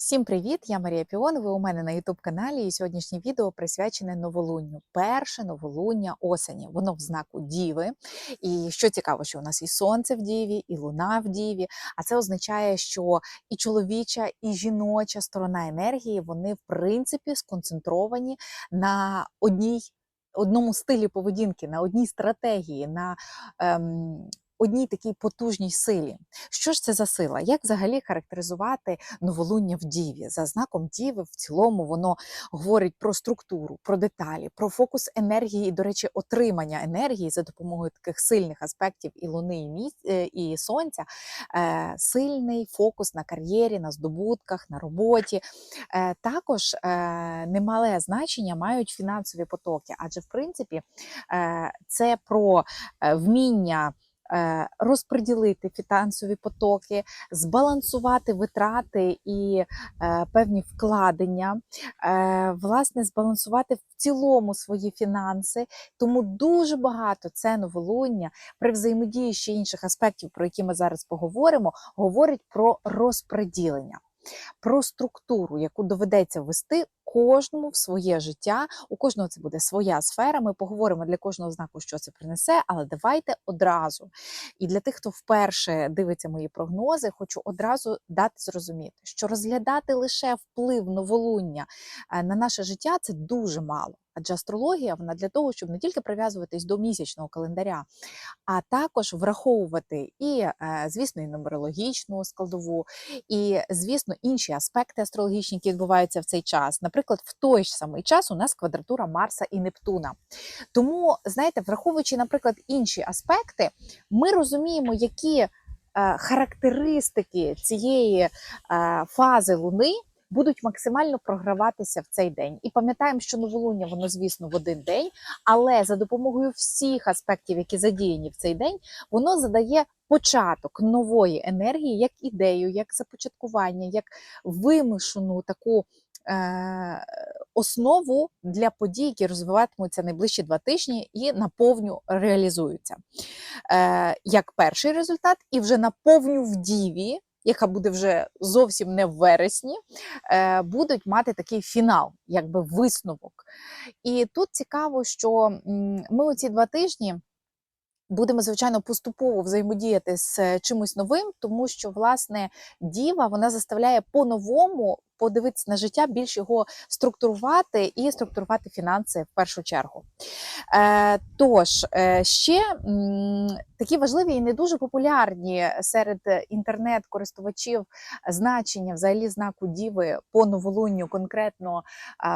Всім привіт! Я Марія Піон. Ви у мене на youtube каналі. І сьогоднішнє відео присвячене новолунню. Перше новолуння осені. Воно в знаку Діви. І що цікаво, що у нас і сонце в Діві, і луна в Діві. А це означає, що і чоловіча, і жіноча сторона енергії вони в принципі сконцентровані на одній. Одному стилі поведінки, на одній стратегії, на ем, одній такій потужній силі. Що ж це за сила? Як взагалі характеризувати новолуння в Діві? За знаком Діви, в цілому, воно говорить про структуру, про деталі, про фокус енергії, і, до речі, отримання енергії за допомогою таких сильних аспектів і луни, і міс- е, і сонця, Е, сильний фокус на кар'єрі, на здобутках, на роботі. Е, Також немале значення мають фінансові потоки, адже в принципі це про вміння розподілити фінансові потоки, збалансувати витрати і е, певні вкладення, е, власне, збалансувати в цілому свої фінанси. Тому дуже багато це новолуння при взаємодії ще інших аспектів, про які ми зараз поговоримо, говорить про розподілення. Про структуру, яку доведеться ввести кожному в своє життя. У кожного це буде своя сфера. Ми поговоримо для кожного знаку, що це принесе, але давайте одразу. І для тих, хто вперше дивиться мої прогнози, хочу одразу дати зрозуміти, що розглядати лише вплив новолуння е, на наше життя це дуже мало. Адже астрологія вона для того, щоб не тільки прив'язуватись до місячного календаря, а також враховувати і, е, звісно, і нумерологічну складову, і, звісно, інші аспекти астрологічні, які відбуваються в цей час. Наприклад, в той ж самий час у нас квадратура Марса і Нептуна. Тому, знаєте, враховуючи, наприклад, інші аспекти, ми розуміємо, які е, характеристики цієї е, фази Луни. Будуть максимально програватися в цей день. І пам'ятаємо, що новолуння воно, звісно, в один день, але за допомогою всіх аспектів, які задіяні в цей день, воно задає початок нової енергії, як ідею, як започаткування, як вимушену таку е- основу для подій, які розвиватимуться найближчі два тижні і наповню реалізуються. Е- як перший результат, і вже наповню в діві. Яка буде вже зовсім не в вересні, е, будуть мати такий фінал, якби висновок. І тут цікаво, що ми оці два тижні будемо, звичайно, поступово взаємодіяти з е, чимось новим, тому що, власне, діва вона заставляє по-новому подивитися на життя, більш його структурувати і структурувати фінанси в першу чергу. Е, тож, е, ще такі важливі і не дуже популярні серед інтернет-користувачів значення взагалі знаку Діви по новолунню конкретно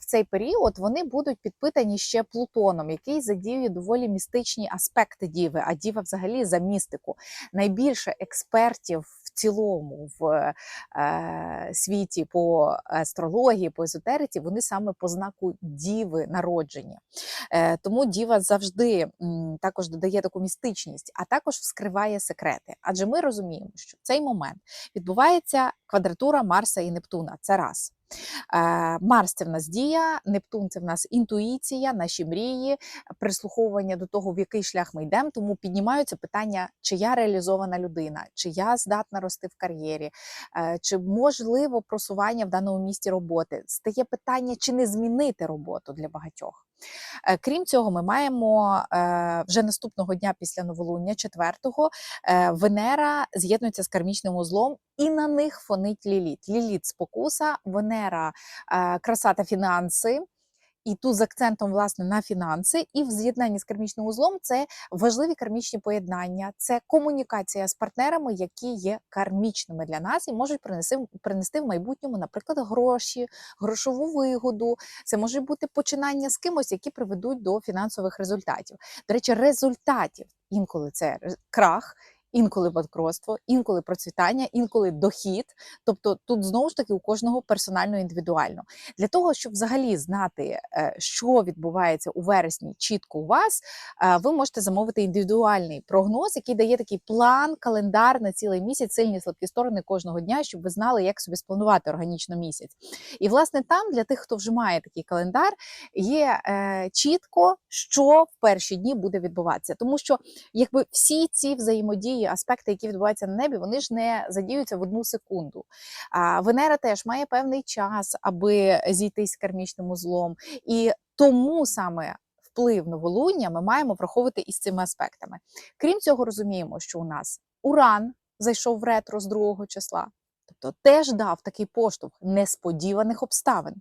в цей період, вони будуть підпитані ще Плутоном, який задіює доволі містичні аспекти Діви, а Діва взагалі за містику. Найбільше експертів цілому в е, світі по астрології, по езотериці, вони саме по знаку Діви народження. Е, тому Діва завжди м, також додає таку містичність, а також вскриває секрети. Адже ми розуміємо, що в цей момент відбувається квадратура Марса і Нептуна. Це раз. Е, Марс це в нас дія, Нептун це в нас інтуїція, наші мрії, прислуховування до того, в який шлях ми йдемо. Тому піднімаються питання, чи я реалізована людина, чи я здатна рости в кар'єрі, е, чи можливо просування в даному місці роботи. Стає питання, чи не змінити роботу для багатьох. Е, Крім цього, ми маємо е, вже наступного дня після новолуння, 4-го, е, Венера з'єднується з кармічним узлом, і на них фонить Ліліт. Ліліт спокуса, Венера краса та фінанси. І тут з акцентом власне на фінанси, і в з'єднанні з кармічним узлом це важливі кармічні поєднання, це комунікація з партнерами, які є кармічними для нас і можуть принести, принести в майбутньому, наприклад, гроші, грошову вигоду. Це може бути починання з кимось, які приведуть до фінансових результатів. До речі, результатів інколи це крах. Інколи банкротство, інколи процвітання, інколи дохід. Тобто тут знову ж таки у кожного персонально індивідуально. Для того, щоб взагалі знати, е, що відбувається у вересні чітко у вас, е, ви можете замовити індивідуальний прогноз, який дає такий план, календар на цілий місяць, сильні слабкі сторони кожного дня, щоб ви знали, як собі спланувати органічно місяць. І власне там для тих, хто вже має такий календар, є е, чітко, що в перші дні буде відбуватися, тому що якби всі ці взаємодії аспекти, які відбуваються на небі, вони ж не задіються в одну секунду. А Венера теж має певний час, аби зійтись з кармічним узлом. І тому саме вплив новолуння ми маємо враховувати із цими аспектами. Крім цього, розуміємо, що у нас Уран зайшов в ретро з 2 числа. Тобто теж дав такий поштовх несподіваних обставин.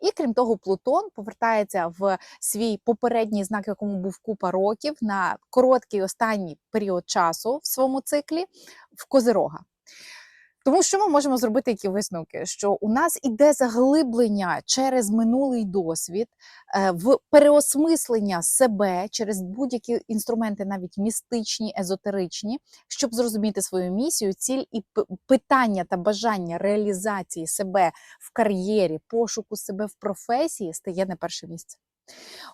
І крім того, Плутон повертається в свій попередній знак, якому був купа років, на короткий останній період часу в своєму циклі в Козирога. Тому що ми можемо зробити які висновки? Що у нас іде заглиблення через минулий досвід, е, в переосмислення себе через будь-які інструменти, навіть містичні, езотеричні, щоб зрозуміти свою місію, ціль і питання та бажання реалізації себе в кар'єрі, пошуку себе в професії стає на перше місце.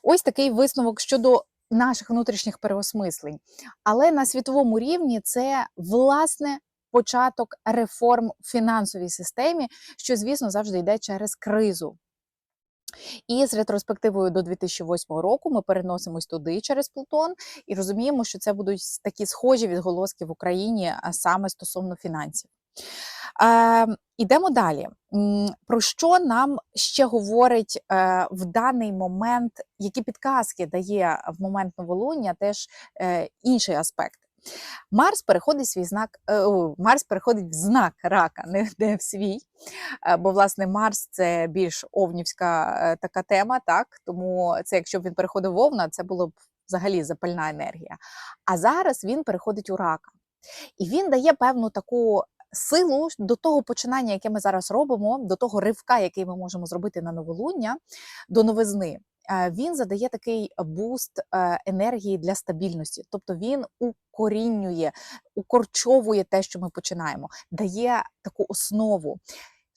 Ось такий висновок щодо наших внутрішніх переосмислень. Але на світовому рівні це власне початок реформ в фінансовій системі, що, звісно, завжди йде через кризу. І з ретроспективою до 2008 року ми переносимось туди через Плутон і розуміємо, що це будуть такі схожі відголоски в Україні саме стосовно фінансів. Е, Ідемо далі. Про що нам ще говорить е, в даний момент, які підказки дає в момент новолуння теж е, інший аспект. Марс переходить свій знак, е, Марс переходить в знак рака, не, не в свій. Е, Бо, власне, Марс це більш овнівська е, така тема, так? Тому це, якщо б він переходив в Овна, це було б взагалі запальна енергія. А зараз він переходить у рака. І він дає певну таку силу до того починання, яке ми зараз робимо, до того ривка, який ми можемо зробити на новолуння, до новизни. Е, Він задає такий буст е, енергії для стабільності, тобто він укорінює, укорчовує те, що ми починаємо, дає таку основу.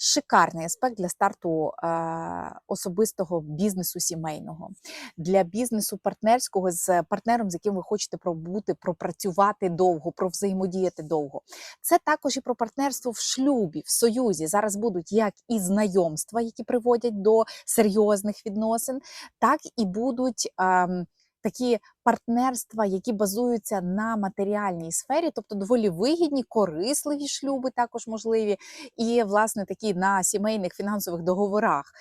Шикарний аспект для старту е, особистого бізнесу сімейного, для бізнесу партнерського з партнером, з яким ви хочете пробути, пропрацювати довго, провзаємодіяти довго. Це також і про партнерство в шлюбі, в союзі. Зараз будуть як і знайомства, які приводять до серйозних відносин, так і будуть. ем, Такі партнерства, які базуються на матеріальній сфері, тобто доволі вигідні, корисливі шлюби також можливі, і власне такі на сімейних фінансових договорах.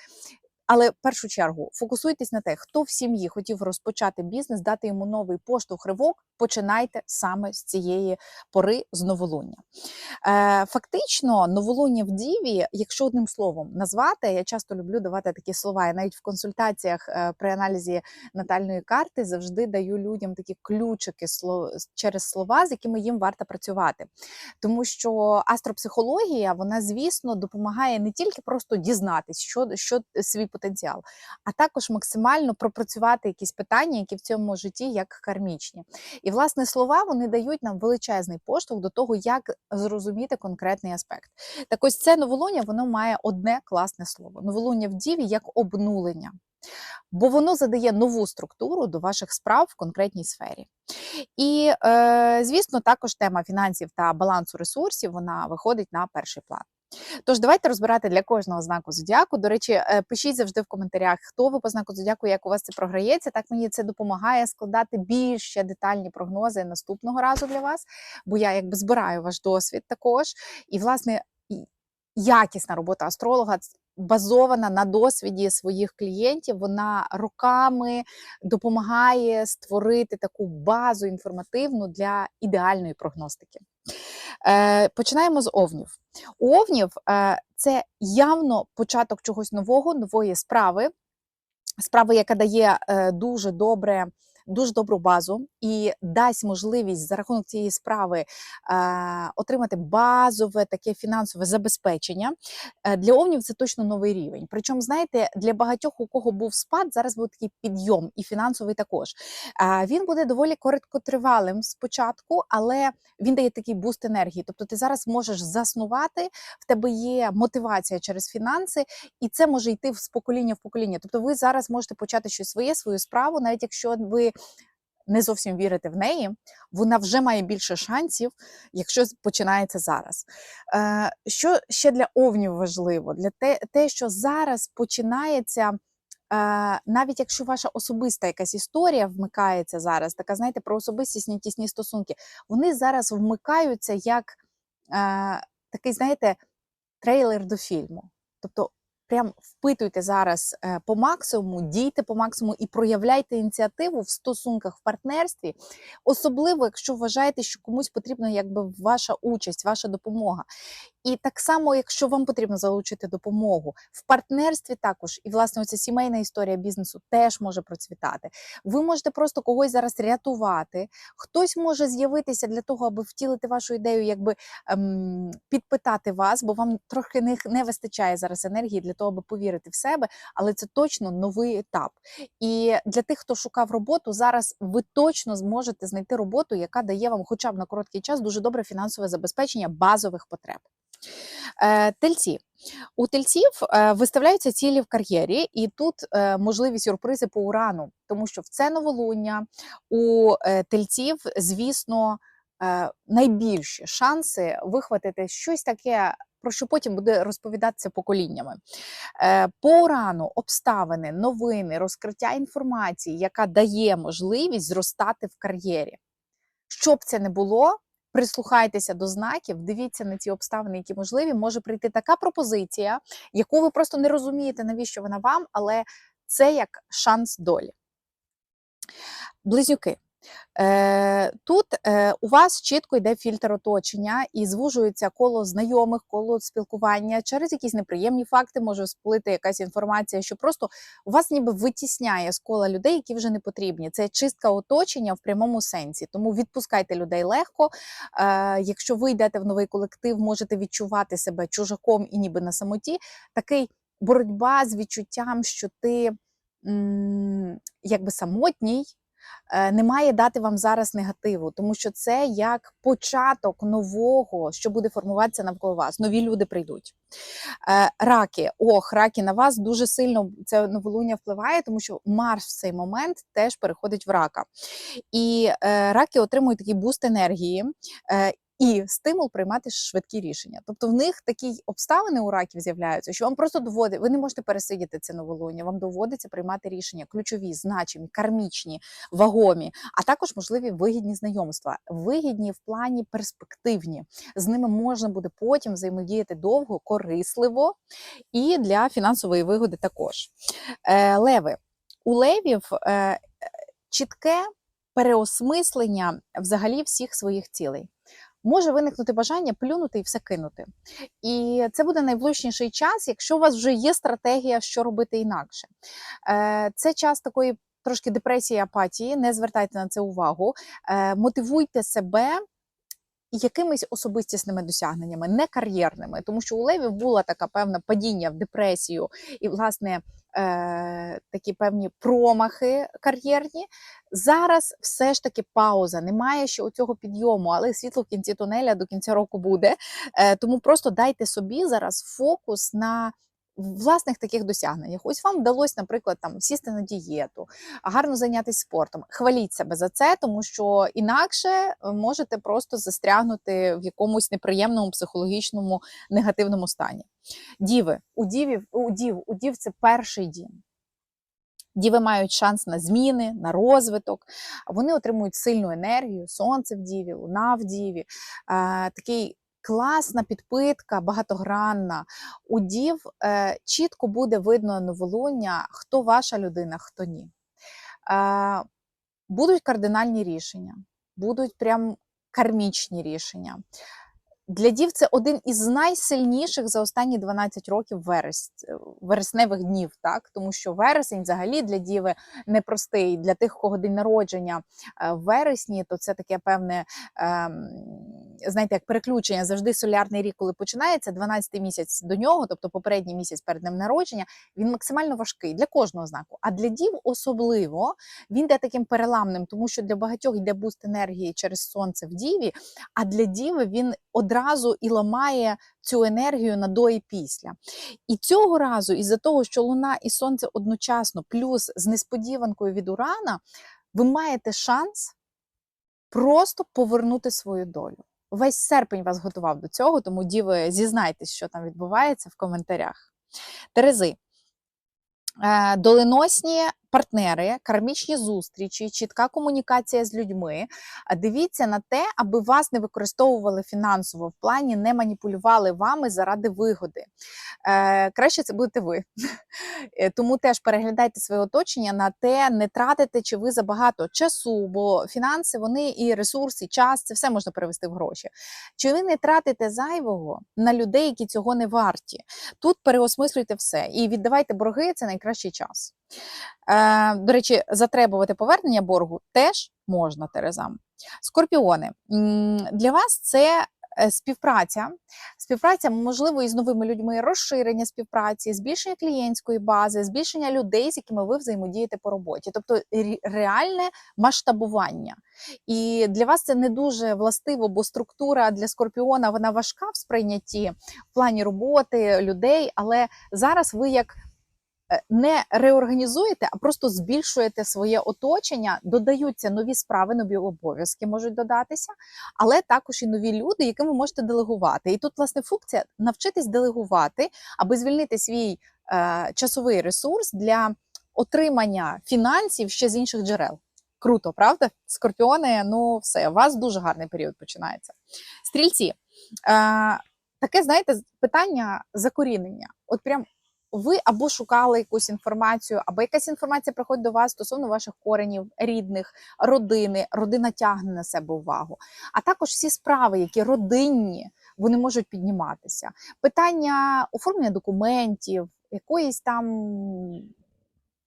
Але в першу чергу фокусуйтесь на те, хто в сім'ї хотів розпочати бізнес, дати йому новий поштовх ривок. Починайте саме з цієї пори з новолуння. Е, Фактично, новолуння в діві, якщо одним словом назвати, я часто люблю давати такі слова. Я навіть в консультаціях е, при аналізі натальної карти завжди даю людям такі ключики через слова, з якими їм варто працювати. Тому що астропсихологія, вона, звісно, допомагає не тільки просто дізнатись, що, що свій потенціал, а також максимально пропрацювати якісь питання, які в цьому житті як кармічні. І власне слова вони дають нам величезний поштовх до того, як зрозуміти конкретний аспект. Так ось це новолуння, воно має одне класне слово: новолуння в діві як обнулення. Бо воно задає нову структуру до ваших справ в конкретній сфері. І, е, звісно, також тема фінансів та балансу ресурсів вона виходить на перший план. Тож давайте розбирати для кожного знаку зодіаку. До речі, е, пишіть завжди в коментарях, хто ви по знаку зодіаку, як у вас це програється. Так мені це допомагає складати більш детальні прогнози наступного разу для вас, бо я якби збираю ваш досвід також. І, власне, якісна робота астролога базована на досвіді своїх клієнтів. Вона роками допомагає створити таку базу інформативну для ідеальної прогностики. Е, Починаємо з овнів. У овнів е, це явно початок чогось нового, нової справи, справи, яка дає е, дуже добре. Дуже добру базу і дасть можливість за рахунок цієї справи е, отримати базове таке фінансове забезпечення. Е, для овнів це точно новий рівень. Причому, знаєте, для багатьох, у кого був спад, зараз буде такий підйом, і фінансовий також. Е, він буде доволі короткотривалим спочатку, але він дає такий буст енергії. Тобто, ти зараз можеш заснувати, в тебе є мотивація через фінанси, і це може йти з покоління в покоління. Тобто, ви зараз можете почати щось своє, свою справу, навіть якщо ви не зовсім вірите в неї, вона вже має більше шансів, якщо починається зараз. Е, що ще для овнів важливо? Для те, те, що зараз починається е, навіть якщо ваша особиста якась історія вмикається зараз, така знаєте, про особистісні тісні стосунки, вони зараз вмикаються як е, такий, знаєте, трейлер до фільму. Тобто, прям впитуйте зараз е, по максимуму, дійте по максимуму і проявляйте ініціативу в стосунках, в партнерстві, особливо, якщо вважаєте, що комусь потрібна якби ваша участь, ваша допомога. І так само, якщо вам потрібно залучити допомогу в партнерстві, також і власне оця сімейна історія бізнесу теж може процвітати. Ви можете просто когось зараз рятувати. Хтось може з'явитися для того, аби втілити вашу ідею, якби ем, підпитати вас, бо вам трохи не, вистачає зараз енергії для того, аби повірити в себе, але це точно новий етап. І для тих, хто шукав роботу, зараз ви точно зможете знайти роботу, яка дає вам, хоча б на короткий час, дуже добре фінансове забезпечення базових потреб. Е, Тельці. У тельців е, виставляються цілі в кар'єрі, і тут е, можливі сюрпризи по урану, тому що в це новолуння у тельців, звісно, найбільші шанси вихватити щось таке. Про що потім буде розповідатися поколіннями. Е, По урану обставини, новини, розкриття інформації, яка дає можливість зростати в кар'єрі. Що б це не було, прислухайтеся до знаків, дивіться на ті обставини, які можливі. Може прийти така пропозиція, яку ви просто не розумієте, навіщо вона вам, але це як шанс долі. Близнюки. Е, Тут е, у вас чітко йде фільтр оточення і звужується коло знайомих, коло спілкування. Через якісь неприємні факти може сплити якась інформація, що просто у вас ніби витісняє з кола людей, які вже не потрібні. Це чистка оточення в прямому сенсі. Тому відпускайте людей легко. Е, Якщо ви йдете в новий колектив, можете відчувати себе чужаком і ніби на самоті. Такий боротьба з відчуттям, що ти якби самотній. Е, Не має дати вам зараз негативу, тому що це як початок нового, що буде формуватися навколо вас. Нові люди прийдуть. Е, Раки, ох, раки на вас дуже сильно це новолуння впливає, тому що Марс в цей момент теж переходить в рака. І е, раки отримують такий буст енергії. І стимул приймати швидкі рішення. Тобто в них такі обставини у раків з'являються, що вам просто доводить, ви не можете пересидіти це новолуння, вам доводиться приймати рішення ключові, значимі, кармічні, вагомі, а також можливі вигідні знайомства, вигідні в плані перспективні. З ними можна буде потім взаємодіяти довго, корисливо і для фінансової вигоди також. Е, Леви. У левів е, е, чітке переосмислення взагалі всіх своїх цілей. Може виникнути бажання плюнути і все кинути. І це буде найближчіший час, якщо у вас вже є стратегія, що робити інакше. Е, Це час такої трошки депресії, апатії, не звертайте на це увагу, Е, мотивуйте себе. Якимись особистісними досягненнями, не кар'єрними, тому що у Левів була така певна падіння в депресію і, власне, е, такі певні промахи кар'єрні. Зараз все ж таки пауза, немає ще цього підйому, але світло в кінці тунеля до кінця року буде. Е, тому просто дайте собі зараз фокус на власних таких досягненнях. Ось вам вдалося, наприклад, там сісти на дієту, гарно зайнятися спортом. Хваліть себе за це, тому що інакше е, можете просто застрягнути в якомусь неприємному психологічному негативному стані. Діви, у дівів, у дів, у дів це перший дім. Діви мають шанс на зміни, на розвиток. Вони отримують сильну енергію, сонце в діві, луна в діві. Е, такий класна підпитка, багатогранна. У дів е, чітко буде видно новолуння, хто ваша людина, хто ні. Е, будуть кардинальні рішення, будуть прям кармічні рішення. Для дів це один із найсильніших за останні 12 років верес, вересневих днів, так тому що вересень взагалі для діви непростий. Для тих, кого день народження е, в вересні, то це таке певне, ем, знаєте, як переключення. Завжди солярний рік, коли починається, 12-й місяць до нього, тобто попередній місяць перед днем народження, він максимально важкий для кожного знаку. А для дів особливо він йде таким переламним, тому що для багатьох йде буст енергії через сонце в діві, а для діви він одразу і ламає цю енергію на до і після. І цього разу, із-за того, що Луна і Сонце одночасно, плюс з несподіванкою від Урана, ви маєте шанс просто повернути свою долю. Весь серпень вас готував до цього, тому діви, зізнайтесь, що там відбувається в коментарях. Терези. Е, Доленосні партнери, кармічні зустрічі, чітка комунікація з людьми. Дивіться на те, аби вас не використовували фінансово в плані, не маніпулювали вами заради вигоди. Е, Краще це будете ви. Е, Тому теж переглядайте своє оточення на те, не тратите чи ви забагато часу, бо фінанси вони і ресурси, і час це все можна перевести в гроші. Чи ви не тратите зайвого на людей, які цього не варті? Тут переосмислюйте все і віддавайте борги це найкращий час. Е, до речі, затребувати повернення боргу теж можна терезам. Скорпіони для вас це е, співпраця. Співпраця, можливо, із новими людьми, розширення співпраці, збільшення клієнтської бази, збільшення людей, з якими ви взаємодієте по роботі, тобто реальне масштабування. І для вас це не дуже властиво, бо структура для скорпіона вона важка в сприйнятті в плані роботи людей, але зараз ви як не реорганізуєте, а просто збільшуєте своє оточення, додаються нові справи, нові обов'язки можуть додатися, але також і нові люди, яким ви можете делегувати. І тут, власне, функція навчитись делегувати, аби звільнити свій е, часовий ресурс для отримання фінансів ще з інших джерел. Круто, правда? Скорпіони, ну все, у вас дуже гарний період починається. Стрільці, е, таке, знаєте, питання закорінення. От прям ви або шукали якусь інформацію, або якась інформація приходить до вас стосовно ваших коренів, рідних, родини. Родина тягне на себе увагу. А також всі справи, які родинні, вони можуть підніматися. Питання оформлення документів, якоїсь там.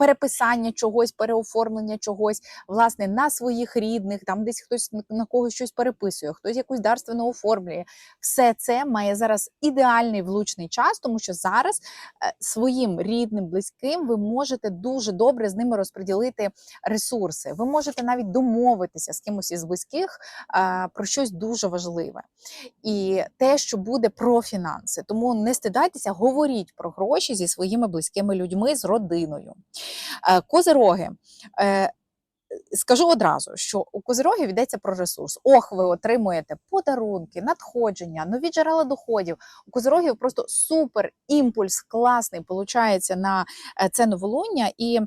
Переписання чогось, переоформлення чогось, власне, на своїх рідних, там десь хтось на- когось щось переписує, хтось якусь дарственну оформлює. Все це має зараз ідеальний влучний час, тому що зараз е, своїм рідним, близьким ви можете дуже добре з ними розподілити ресурси. Ви можете навіть домовитися з кимось із близьких е, про щось дуже важливе. І те, що буде про фінанси. Тому не стидайтеся, говоріть про гроші зі своїми близькими людьми, з родиною. Е, Козироги. е, Скажу одразу, що у козирогів йдеться про ресурс. Ох, ви отримуєте подарунки, надходження, нові джерела доходів. У козирогів просто супер імпульс, класний получається на е, це новолуння. І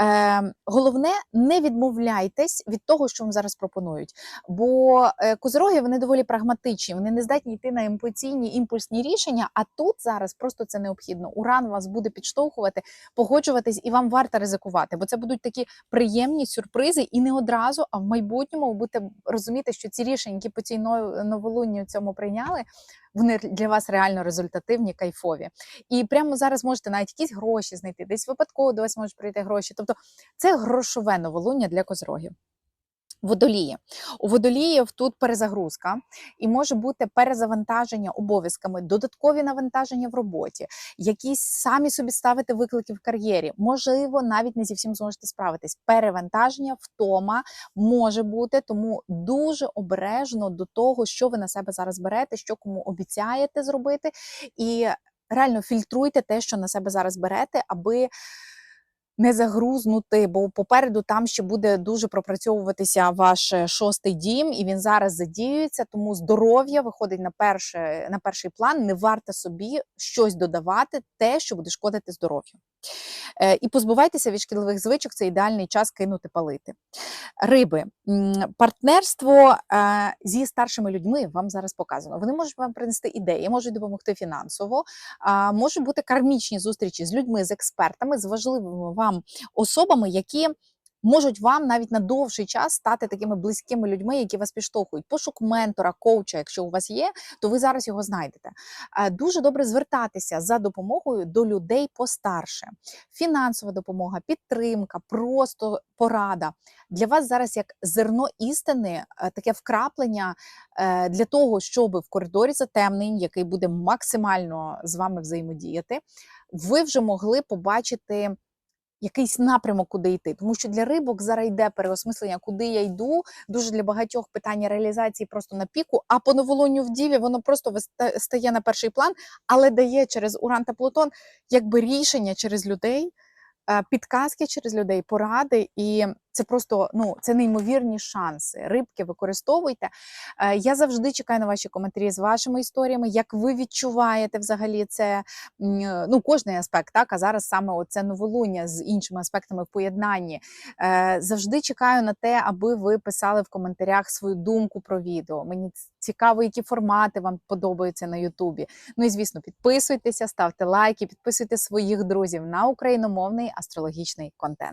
е, головне, не відмовляйтесь від того, що вам зараз пропонують. Бо е, козироги вони доволі прагматичні, вони не здатні йти на емоційні імпульсні рішення. А тут зараз просто це необхідно. Уран вас буде підштовхувати, погоджуватись, і вам варто ризикувати, бо це будуть такі приємні сюрпризи, і не одразу, а в майбутньому ви будете розуміти, що ці рішення, які по цій новолунні в цьому прийняли. Вони для вас реально результативні, кайфові. І прямо зараз можете навіть якісь гроші знайти, десь випадково до вас можуть прийти гроші. Тобто це грошове новолуння для козрогів. Водолії. У водоліїв тут перезагрузка і може бути перезавантаження обов'язками, додаткові навантаження в роботі, якісь самі собі ставити виклики в кар'єрі. Можливо, навіть не зі всім зможете справитись. Перевантаження, втома може бути, тому дуже обережно до того, що ви на себе зараз берете, що кому обіцяєте зробити, і реально фільтруйте те, що на себе зараз берете, аби не загрузнути, бо попереду там ще буде дуже пропрацьовуватися ваш е, шостий дім, і він зараз задіюється. Тому здоров'я виходить на перше, на перший план. Не варто собі щось додавати, те, що буде шкодити здоров'ю. Е, І позбувайтеся від шкідливих звичок. Це ідеальний час кинути палити. Риби, партнерство е, зі старшими людьми вам зараз показано. Вони можуть вам принести ідеї, можуть допомогти фінансово, можуть бути кармічні зустрічі з людьми, з експертами, з важливими вам особами, які можуть вам навіть на довший час стати такими близькими людьми, які вас підштовхують. Пошук ментора, коуча, якщо у вас є, то ви зараз його знайдете. Е, Дуже добре звертатися за допомогою до людей постарше. Фінансова допомога, підтримка, просто порада для вас зараз як зерно істини, е, таке вкраплення е, для того, щоб в коридорі затемнень, який буде максимально з вами взаємодіяти, ви вже могли побачити. Якийсь напрямок, куди йти, тому що для рибок зараз йде переосмислення, куди я йду. Дуже для багатьох питання реалізації просто на піку. А по новолунню в діві воно просто стає на перший план, але дає через Уран та Плутон якби рішення через людей, е, підказки через людей, поради і Це просто ну це неймовірні шанси. Рибки використовуйте. Е, Я завжди чекаю на ваші коментарі з вашими історіями. Як ви відчуваєте взагалі це е, ну кожний аспект, так а зараз саме оце новолуння з іншими аспектами в поєднанні. Е, Завжди чекаю на те, аби ви писали в коментарях свою думку про відео. Мені цікаво, які формати вам подобаються на Ютубі. Ну і звісно, підписуйтеся, ставте лайки, підписуйте своїх друзів на україномовний астрологічний контент.